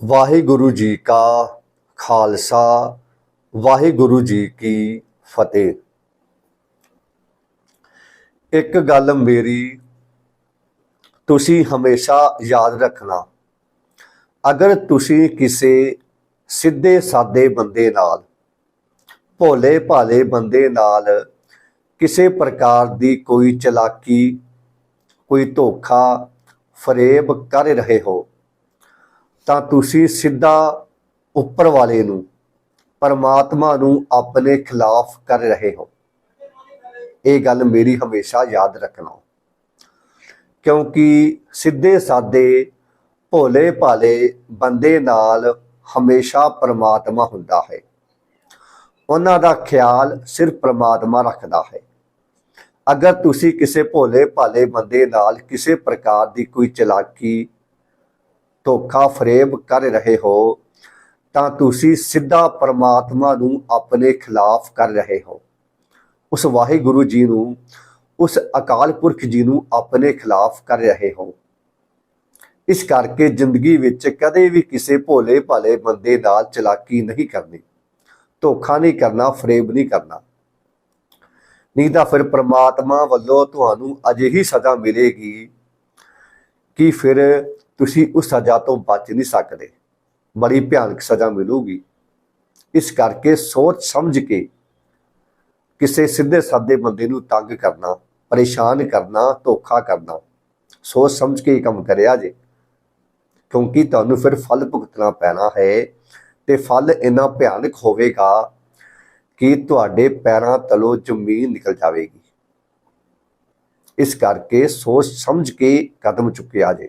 ਵਾਹਿਗੁਰੂ ਜੀ ਕਾ ਖਾਲਸਾ, ਵਾਹਿਗੁਰੂ ਜੀ ਕੀ ਫਤਿਹ। ਇੱਕ ਗੱਲ ਮੇਰੀ ਤੁਸੀਂ ਹਮੇਸ਼ਾ ਯਾਦ ਰੱਖਣਾ, ਅਗਰ ਤੁਸੀਂ ਕਿਸੇ ਸਿੱਧੇ ਸਾਦੇ ਬੰਦੇ ਨਾਲ ਭੋਲੇ ਭਾਲੇ ਬੰਦੇ ਨਾਲ ਕਿਸੇ ਪ੍ਰਕਾਰ ਦੀ ਕੋਈ ਚਲਾਕੀ, ਕੋਈ ਧੋਖਾ, ਫਰੇਬ ਕਰ ਰਹੇ ਹੋ ਤਾਂ ਤੁਸੀਂ ਸਿੱਧਾ ਉੱਪਰ ਵਾਲੇ ਨੂੰ, ਪਰਮਾਤਮਾ ਨੂੰ ਆਪਣੇ ਖਿਲਾਫ ਕਰ ਰਹੇ ਹੋ। ਇਹ ਗੱਲ ਮੇਰੀ ਹਮੇਸ਼ਾ ਯਾਦ ਰੱਖਣਾ। ਕਿਉਂਕਿ ਸਿੱਧੇ ਸਾਦੇ ਭੋਲੇ ਭਾਲੇ ਬੰਦੇ ਨਾਲ ਹਮੇਸ਼ਾ ਪਰਮਾਤਮਾ ਹੁੰਦਾ ਹੈ। ਉਹਨਾਂ ਦਾ ਖਿਆਲ ਸਿਰਫ ਪਰਮਾਤਮਾ ਰੱਖਦਾ ਹੈ। ਅਗਰ ਤੁਸੀਂ ਕਿਸੇ ਭੋਲੇ ਭਾਲੇ ਬੰਦੇ ਨਾਲ ਕਿਸੇ ਪ੍ਰਕਾਰ ਦੀ ਕੋਈ ਚਲਾਕੀ ਧੋਖਾ ਫਰੇਬ ਕਰ ਰਹੇ ਹੋ, ਤਾਂ ਤੁਸੀਂ ਸਿੱਧਾ ਪਰਮਾਤਮਾ ਨੂੰ ਆਪਣੇ ਖਿਲਾਫ ਕਰ ਰਹੇ ਹੋ। ਉਸ ਵਾਹਿਗੁਰੂ ਜੀ ਨੂੰ, ਉਸ ਅਕਾਲ ਪੁਰਖ ਜੀ ਨੂੰ ਆਪਣੇ ਖਿਲਾਫ ਕਰ ਰਹੇ ਹੋ। ਇਸ ਕਰਕੇ ਜ਼ਿੰਦਗੀ ਵਿੱਚ ਕਦੇ ਵੀ ਕਿਸੇ ਭੋਲੇ ਭਾਲੇ ਬੰਦੇ ਨਾਲ ਚਲਾਕੀ ਨਹੀਂ ਕਰਨੀ। ਧੋਖਾ ਨਹੀਂ ਕਰਨਾ, ਫਰੇਬ ਨਹੀਂ ਕਰਨਾ। ਨਹੀਂ ਤਾਂ ਫਿਰ ਪ੍ਰਮਾਤਮਾ ਵੱਲੋਂ ਤੁਹਾਨੂੰ ਅਜਿਹੀ ਸਜ਼ਾ ਮਿਲੇਗੀ ਕਿ ਫਿਰ ਤੁਸੀਂ ਉਸ ਸਜ਼ਾ ਤੋਂ ਬਚ ਨਹੀਂ ਸਕਦੇ। ਬੜੀ ਭਿਆਨਕ ਸਜ਼ਾ ਮਿਲੂਗੀ। ਇਸ ਕਰਕੇ ਸੋਚ ਸਮਝ ਕੇ ਕਿਸੇ ਸਿੱਧੇ ਸਾਦੇ ਬੰਦੇ ਨੂੰ ਤੰਗ ਕਰਨਾ, ਪਰੇਸ਼ਾਨ ਕਰਨਾ, ਧੋਖਾ ਕਰਨਾ, ਸੋਚ ਸਮਝ ਕੇ ਇਹ ਕੰਮ ਕਰਿਆ ਜੇ। ਕਿਉਂਕਿ ਤੁਹਾਨੂੰ ਫਿਰ ਫਲ ਭੁਗਤਣਾ ਪੈਣਾ ਹੈ ਤੇ ਫਲ ਇੰਨਾ ਭਿਆਨਕ ਹੋਵੇਗਾ ਕਿ ਤੁਹਾਡੇ ਪੈਰਾਂ ਤਲੋਂ ਜ਼ਮੀਨ ਨਿਕਲ ਜਾਵੇਗੀ। ਇਸ ਕਰਕੇ ਸੋਚ ਸਮਝ ਕੇ ਕਦਮ ਚੁੱਕਿਆ ਜੇ।